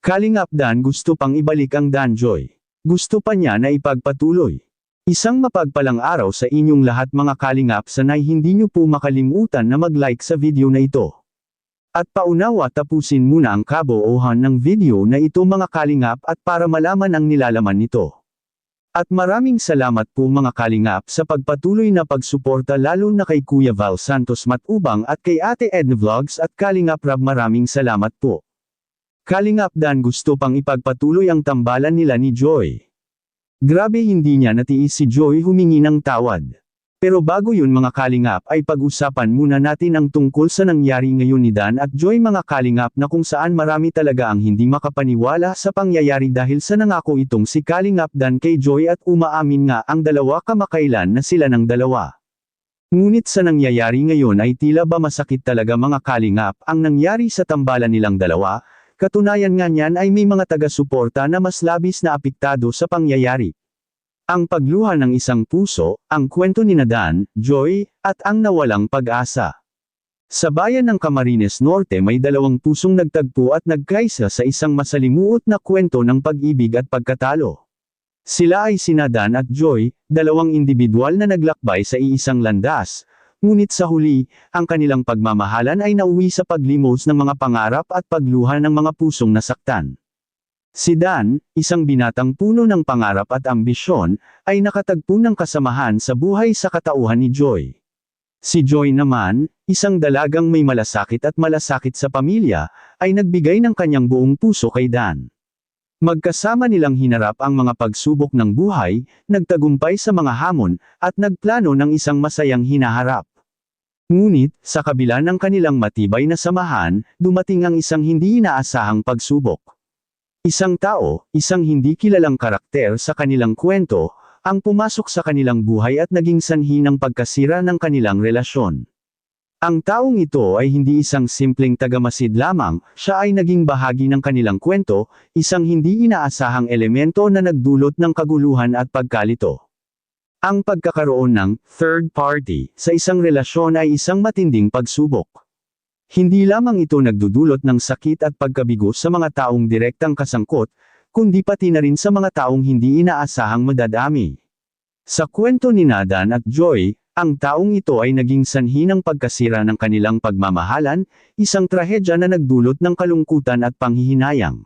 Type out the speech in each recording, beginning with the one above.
Kalingap Dan gusto pang ibalik ang Danjoy. Gusto pa niya na ipagpatuloy. Isang mapagpalang araw sa inyong lahat mga kalingap sanay hindi niyo po makalimutan na mag-like sa video na ito. At paunawa tapusin muna ang kaboohan ng video na ito mga kalingap at para malaman ang nilalaman nito. At maraming salamat po mga kalingap sa pagpatuloy na pagsuporta lalo na kay Kuya Val Santos Matubang at kay Ate Edna Vlogs at Kalingap Rab maraming salamat po. Kalingap Dan gusto pang ipagpatuloy ang tambalan nila ni Joy. Grabe hindi niya natiis si Joy humingi ng tawad. Pero bago yun mga kalingap ay pag-usapan muna natin ang tungkol sa nangyari ngayon ni Dan at Joy mga kalingap na kung saan marami talaga ang hindi makapaniwala sa pangyayari dahil sa nangako itong si Kalingap Dan kay Joy at umaamin nga ang dalawa kamakailan na sila ng dalawa. Ngunit sa nangyayari ngayon ay tila ba masakit talaga mga kalingap ang nangyari sa tambalan nilang dalawa, katunayan nga niyan ay may mga taga-suporta na mas labis na apektado sa pangyayari. Ang pagluha ng isang puso, ang kwento ni Nadan, Joy, at ang nawalang pag-asa. Sa bayan ng Camarines Norte may dalawang pusong nagtagpo at nagkaisa sa isang masalimuot na kwento ng pag-ibig at pagkatalo. Sila ay sina Dan at Joy, dalawang individual na naglakbay sa iisang landas, ngunit sa huli, ang kanilang pagmamahalan ay nauwi sa paglimos ng mga pangarap at pagluha ng mga pusong nasaktan. Si Dan, isang binatang puno ng pangarap at ambisyon, ay nakatagpo ng kasamahan sa buhay sa katauhan ni Joy. Si Joy naman, isang dalagang may malasakit at malasakit sa pamilya, ay nagbigay ng kanyang buong puso kay Dan. Magkasama nilang hinarap ang mga pagsubok ng buhay, nagtagumpay sa mga hamon, at nagplano ng isang masayang hinaharap. Ngunit, sa kabila ng kanilang matibay na samahan, dumating ang isang hindi inaasahang pagsubok. Isang tao, isang hindi kilalang karakter sa kanilang kwento, ang pumasok sa kanilang buhay at naging sanhi ng pagkasira ng kanilang relasyon. Ang taong ito ay hindi isang simpleng tagamasid lamang, siya ay naging bahagi ng kanilang kwento, isang hindi inaasahang elemento na nagdulot ng kaguluhan at pagkalito. Ang pagkakaroon ng third party sa isang relasyon ay isang matinding pagsubok. Hindi lamang ito nagdudulot ng sakit at pagkabigo sa mga taong direktang kasangkot, kundi pati na rin sa mga taong hindi inaasahang madadami. Sa kwento ni Nadan at Joy, ang taong ito ay naging sanhi ng pagkasira ng kanilang pagmamahalan, isang trahedya na nagdulot ng kalungkutan at panghihinayang.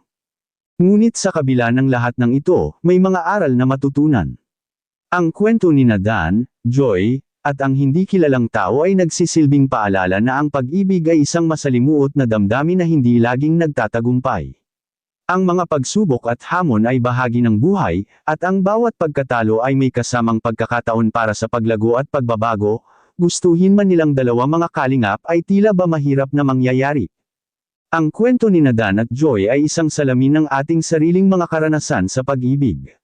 Ngunit sa kabila ng lahat ng ito, may mga aral na matutunan. Ang kwento ni Nadan, Joy, at ang hindi kilalang tao ay nagsisilbing paalala na ang pag-ibig ay isang masalimuot na damdamin na hindi laging nagtatagumpay. Ang mga pagsubok at hamon ay bahagi ng buhay, at ang bawat pagkatalo ay may kasamang pagkakataon para sa paglago at pagbabago, gustuhin man nilang dalawa mga kalingap ay tila ba mahirap na mangyayari. Ang kwento ni Nadan at Joy ay isang salamin ng ating sariling mga karanasan sa pag-ibig.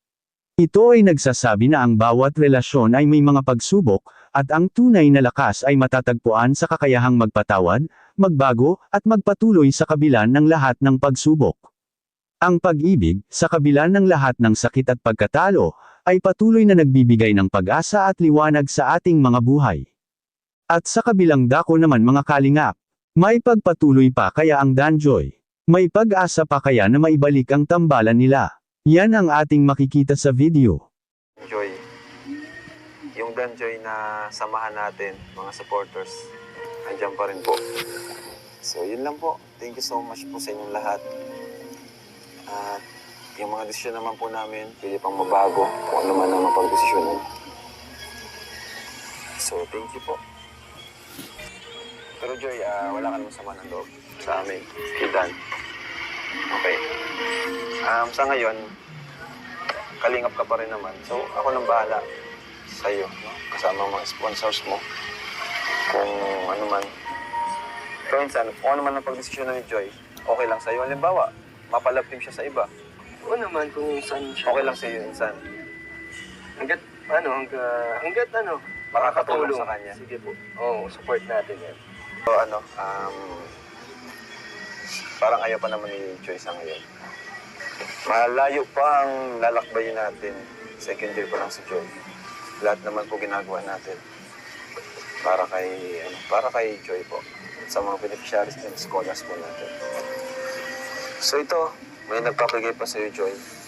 Ito ay nagsasabi na ang bawat relasyon ay may mga pagsubok, at ang tunay na lakas ay matatagpuan sa kakayahang magpatawad, magbago, at magpatuloy sa kabila ng lahat ng pagsubok. Ang pag-ibig, sa kabila ng lahat ng sakit at pagkatalo, ay patuloy na nagbibigay ng pag-asa at liwanag sa ating mga buhay. At sa kabilang dako naman mga kalingap, may pagpatuloy pa kaya ang Danjoy. May pag-asa pa kaya na maibalik ang tambalan nila. Yan ang ating makikita sa video. Joy. Yung Danjoy na samahan natin, mga supporters, andyan pa rin po. So, yun lang po. Thank you so much po sa inyong lahat. At yung mga desisyon naman po namin, pwede pang mabago kung ano man ang mapag-desisyon. So, thank you po. Pero Joy, ah, wala ka naman sama ng loob sa amin. Kay Dan. Okay. Um, sa ngayon, kalingap ka pa rin naman. So, ako nang bahala sa iyo, no? kasama mga sponsors mo. Kung ano man. Pero minsan, kung ano man ang pagdesisyon ni Joy, okay lang sa iyo. Halimbawa, mapalapim siya sa iba. Oo naman kung saan siya. Okay lang sa iyo, insan. Hanggat, ano, hanggat, hanggat ano, Makakatulong sa kanya. Sige po. Oo, support natin yan. So, ano, um, parang ayaw pa naman ni Joy sa ngayon. Malayo pa ang lalakbayin natin. Second year pa lang si Joy. Lahat naman po ginagawa natin. Para kay, ano, para kay Joy po. Sa mga beneficiaries and scholars po natin. So ito, may nagpapagay pa sa'yo, Joy.